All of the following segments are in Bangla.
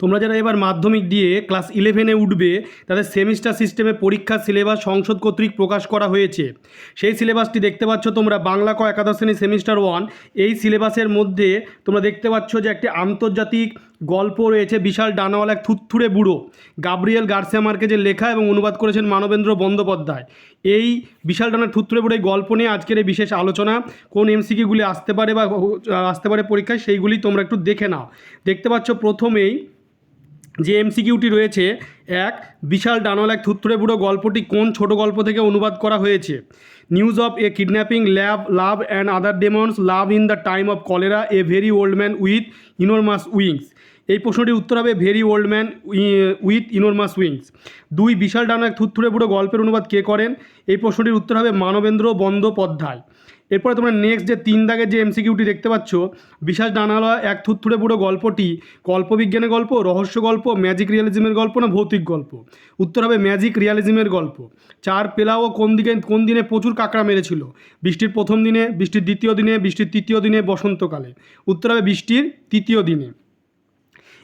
তোমরা যারা এবার মাধ্যমিক দিয়ে ক্লাস ইলেভেনে উঠবে, তাদের সেমিস্টার সিস্টেমে পরীক্ষার সিলেবাস সংসদ কর্তৃক প্রকাশ করা হয়েছে। সেই সিলেবাসটি দেখতে পাচ্ছ তোমরা বাংলা ক একাদশ শ্রেণি সেমিস্টার ওয়ান এই সিলেবাসের মধ্যে তোমরা দেখতে পাচ্ছ যে একটি আন্তর্জাতিক গল্প রয়েছে, বিশাল ডানাওয়ালা এক থুত্থুরে বুড়ো। গাব্রিয়েল গার্সিয়া মার্কেজের লেখা এবং অনুবাদ করেছেন মানবেন্দ্র বন্দ্যোপাধ্যায়। এই বিশাল ডানার থুত্থুরে বুড়ো এই গল্প নিয়ে আজকের এই বিশেষ আলোচনা। কোন এমসিকিউগুলি আসতে পারে বা আসতে পারে পরীক্ষায়, সেইগুলি তোমরা একটু দেখে নাও। দেখতে পাচ্ছ প্রথমেই যে এমসিকিউটি রয়েছে, এক, বিশাল ডানল এক থুত্তুরে বুড়ো গল্পটি কোন ছোট গল্প থেকে অনুবাদ করা হয়েছে? News of a kidnapping lab love and other demons love in the time of cholera a very old man with enormous wings এই প্রশ্নটির উত্তর হবে very old man with enormous wings দুই, বিশাল ডানো এক থুত্থুরে বুড়ো গল্পের অনুবাদ কে করেন? এই প্রশ্নটির উত্তর হবে মানবেন্দ্র বন্দ্যোপাধ্যায়। এরপরে তোমরা নেক্সট যে তিন দাগের যে এমসিকিউটি দেখতে পাচ্ছ, বিশাল ডানালয়, এক থুতথুড়ে পুরো গল্পটি, কল্পবিজ্ঞানের গল্প, রহস্য গল্প ম্যাজিক রিয়ালিজমের গল্প না ভৌতিক গল্প? উত্তর হবে ম্যাজিক রিয়ালিজমের গল্প। চার পেলাও কোন দিকে, কোন দিনে প্রচুর কাঁকড়া মেরেছিল? বৃষ্টির প্রথম দিনে, বৃষ্টির দ্বিতীয় দিনে, বৃষ্টির তৃতীয় দিনে, বসন্তকালে। উত্তর হবে বৃষ্টির তৃতীয় দিনে।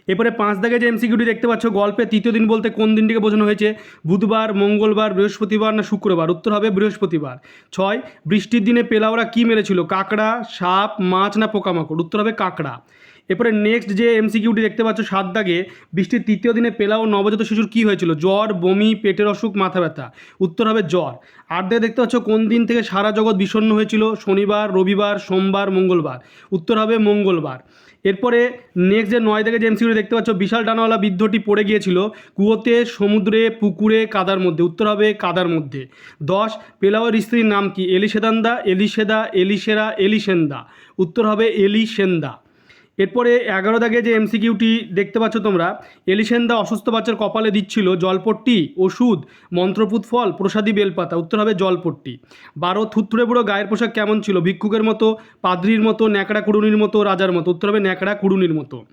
এরপরে পাঁচ দাগে যে এমসিকিউটি দেখতে পাচ্ছ গল্পে তৃতীয় দিন বলতে কোন দিনটিকে বোঝানো হয়েছে? বুধবার, মঙ্গলবার, বৃহস্পতিবার না শুক্রবার? উত্তর হবে বৃহস্পতিবার। ছয়, বৃষ্টির দিনে পেলাওরা কী মেরেছিল? কাঁকড়া, সাপ, মাছ না পোকামাকড়? উত্তর হবে কাঁকড়া। এরপরে নেক্সট যে এমসিকিউটি দেখতে পাচ্ছ সাত দাগে, বৃষ্টির তৃতীয় দিনে পেলাও নবজাত শিশুর কী হয়েছিল? জ্বর, বমি, পেটের অসুখ, মাথা ব্যথা। উত্তর হবে জ্বর। আট দাগে দেখতে পাচ্ছ কোন দিন থেকে সারা জগৎ বিষণ্ণ হয়েছিল? শনিবার, রবিবার, সোমবার, মঙ্গলবার। উত্তর হবে মঙ্গলবার। এরপরে নেক্সট যে নয় থেকে যে এমসিকিউ দেখতে পাচ্ছ, বিশাল ডানাওয়ালা বৃদ্ধটি পড়ে গিয়েছিল কুয়োতে, সমুদ্রে, পুকুরে, কাদার মধ্যে। উত্তর হবে কাদার মধ্যে। দশ পেলাওয়ার স্ত্রীর নাম কি? এলিসেদান্দা এলিসেদা এলিসেরা এলিসেন্দা উত্তর হবে এলিসেন্দা এরপরে এগারো দাগে যে এমসিকিউটি দেখতে পাচ্ছ তোমরা, এলিসেন্দা অসুস্থ বাচ্চার কপালে দিচ্ছিল জলপট্টি, ওষুধ, মন্ত্রপুত ফল, প্রসাদী বেলপাতা, উত্তর হবে জলপট্টি। বারো থুতরে বুড়ো গায়ের পোশাক কেমন ছিল? ভিক্ষুকের মতো, পাদ্রির মতো, ন্যাকড়া কুড়ুনির মতো, রাজার মতো, উত্তর হবে ন্যাকড়া কুড়ুনির মতো।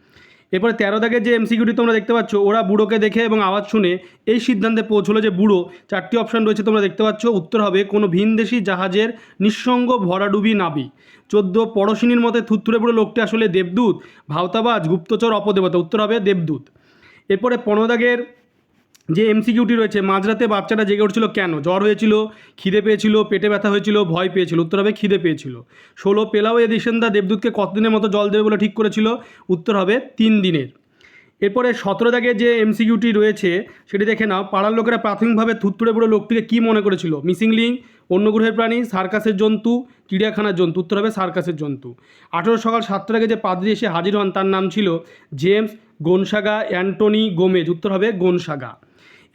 এরপরে তেরো দাগের যে এমসিকিউটি তোমরা দেখতে পাচ্ছ, ওরা বুড়োকে দেখে এবং আওয়াজ শুনে এই সিদ্ধান্তে পৌঁছলো যে, বুড়ো, চারটি অপশান রয়েছে তোমরা দেখতে পাচ্ছ। উত্তর হবে কোনো ভিনদেশি জাহাজের নিঃসঙ্গ ভরাডুবি নাবি। চোদ্দ, পড়শিনীর মতে থুত্তুরে বুড়ো লোকটি আসলে দেবদূত, ভাওতাবাজ, গুপ্তচর, অপদেবতা। উত্তর হবে দেবদূত। এরপরে পনেরো দাগের যে এমসিকিউটি রয়েছে, মাঝরাতে বাচ্চাটা জেগে উঠছিল কেন? জ্বর হয়েছিল, খিদে পেয়েছিল, পেটে ব্যথা হয়েছিল, ভয় পেয়েছিল, উত্তর হবে খিদে পেয়েছিল। ষোলো, পেলাও এদিসেন্দা দেবদূতকে কতদিনের মতো জল দেবে বলে ঠিক করেছিল? উত্তর হবে তিন দিনের। এরপরে সতেরো দাগে যে এমসিকিউটি রয়েছে, সেটি দেখে নাও। পাড়ার লোকেরা প্রাথমিকভাবে থুত্তুরে বুড়ো লোকটিকে কী মনে করেছিল? মিসিং লিঙ্ক, অন্য গ্রহের প্রাণী, সার্কাসের জন্তু, চিড়িয়াখানার জন্তু, উত্তর হবে সার্কাসের জন্তু। আঠেরো সকাল সাতটার আগে যে পাদ্রি এসে হাজির হন, তার নাম ছিল জেমস গোনসাগা অ্যান্টনি গোমেজ, উত্তর হবে গোনসাগা।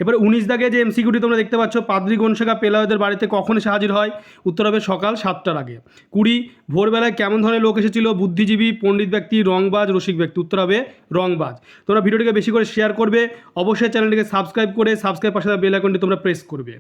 এবারে উনিশ দাগে যে এমসিকিউটি তোমরা দেখতে পাচ্ছ, পাদ্রি গনশেখা পেলাওদের বাড়িতে কখন এসে হাজির হয়? উত্তর হবে সকাল সাতটার আগে। কুড়ি, ভোরবেলায় কেমন ধরনের লোক এসেছিল? বুদ্ধিজীবী, পণ্ডিত ব্যক্তি, রংবাজ, রসিক ব্যক্তি। উত্তর হবে রংবাজ। তোমরা ভিডিওটিকে বেশি করে শেয়ার করবে। অবশ্যই চ্যানেলটিকে সাবস্ক্রাইব করে সাবস্ক্রাইব পাশে বেল আইকনটি তোমরা প্রেস করবে।